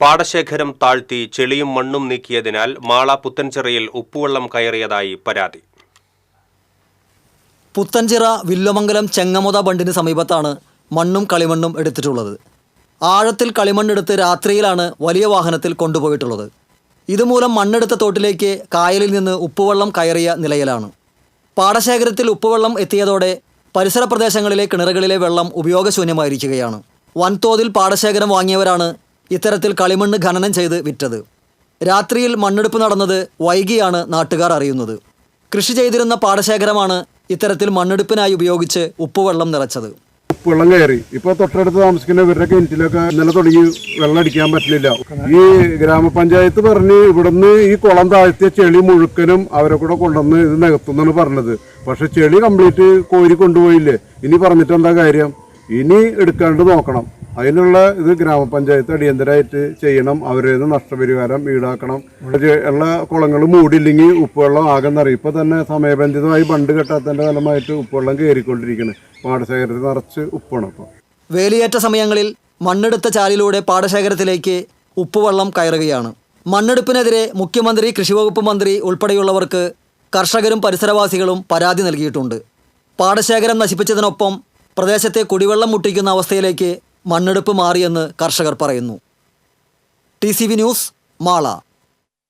പാടശേഖരം താഴ്ത്തി ചെളിയും മണ്ണും നീക്കിയതിനാൽ മാള പുത്തൻചിറയിൽ ഉപ്പുവെള്ളം കയറിയതായി പരാതി. പുത്തൻചിറ വില്ലുമംഗലം ചെങ്ങമുത ബണ്ടിന് സമീപത്താണ് മണ്ണും കളിമണ്ണും എടുത്തിട്ടുള്ളത്. ആഴത്തിൽ കളിമണ്ണെടുത്ത് രാത്രിയിലാണ് വലിയ വാഹനത്തിൽ കൊണ്ടുപോയിട്ടുള്ളത്. ഇതുമൂലം മണ്ണെടുത്ത തോട്ടിലേക്ക് കായലിൽ നിന്ന് ഉപ്പുവെള്ളം കയറിയ നിലയിലാണ്. പാടശേഖരത്തിൽ ഉപ്പുവെള്ളം എത്തിയതോടെ പരിസര പ്രദേശങ്ങളിലെ കിണറുകളിലെ വെള്ളം ഉപയോഗശൂന്യമായിരിക്കുകയാണ്. വൻതോതിൽ പാടശേഖരം വാങ്ങിയവരാണ് ഇത്തരത്തിൽ കളിമണ്ണ് ഖനനം ചെയ്ത് വിറ്റത്. രാത്രിയിൽ മണ്ണെടുപ്പ് നടന്നത് വൈകിയാണ് നാട്ടുകാർ അറിയുന്നത്. കൃഷി ചെയ്തിരുന്ന പാടശേഖരമാണ് ഇത്തരത്തിൽ മണ്ണെടുപ്പിനായി ഉപയോഗിച്ച് ഉപ്പുവെള്ളം നിറച്ചത്. വെള്ളം കയറി. ഇപ്പൊ തൊട്ടടുത്ത് താമസിക്കുന്ന ഇവരുടെ കിണറ്റിലൊക്കെ ഇന്നലെ തുടങ്ങി വെള്ളം അടിക്കാൻ പറ്റില്ല. ഈ ഗ്രാമപഞ്ചായത്ത് പറഞ്ഞ് ഇവിടുന്ന് ഈ കുളം താഴ്ത്തിയ ചെളി മുഴുക്കനും അവരെ കൂടെ കൊണ്ടുവന്ന് ഇത് നികത്തുന്നാണ് പറഞ്ഞത്. പക്ഷെ ചെളി കംപ്ലീറ്റ് കോരി കൊണ്ടുപോയില്ലേ? ഇനി പറഞ്ഞിട്ട് എന്താ കാര്യം? ഇനി എടുക്കാണ്ട് നോക്കണം. അതിനുള്ള ഇത് ഗ്രാമപഞ്ചായത്ത് അടിയന്തരമായിട്ട് ചെയ്യണം. നിന്ന് നഷ്ടപരിഹാരം ഈടാക്കണം. ഉള്ള കുളങ്ങൾ മൂടില്ലെങ്കിൽ ഉപ്പുവെള്ളം ആകെ ഇപ്പൊ തന്നെ സമയബന്ധിതമായി ബണ്ട് കെട്ടാത്തതിന്റെ ഫലമായിട്ട് ഉപ്പുവെള്ളം കയറിക്കൊണ്ടിരിക്കുന്നത് പാടശേഖരത്തിൽ നിറച്ച് ഉപ്പാണ് ഇപ്പോൾ വേലിയേറ്റ സമയങ്ങളിൽ മണ്ണെടുത്ത ചാലിലൂടെ പാടശേഖരത്തിലേക്ക് ഉപ്പുവെള്ളം കയറുകയാണ്. മണ്ണെടുപ്പിനെതിരെ മുഖ്യമന്ത്രി കൃഷിവകുപ്പ് മന്ത്രി ഉൾപ്പെടെയുള്ളവർക്ക് കർഷകരും പരിസരവാസികളും പരാതി നൽകിയിട്ടുണ്ട്. പാടശേഖരം നശിപ്പിച്ചതിനൊപ്പം പ്രദേശത്തെ കുടിവെള്ളം മുട്ടിക്കുന്ന അവസ്ഥയിലേക്ക് മണ്ണെടുപ്പ് മാറിയെന്ന് കർഷകർ പറയുന്നു. T news Mala.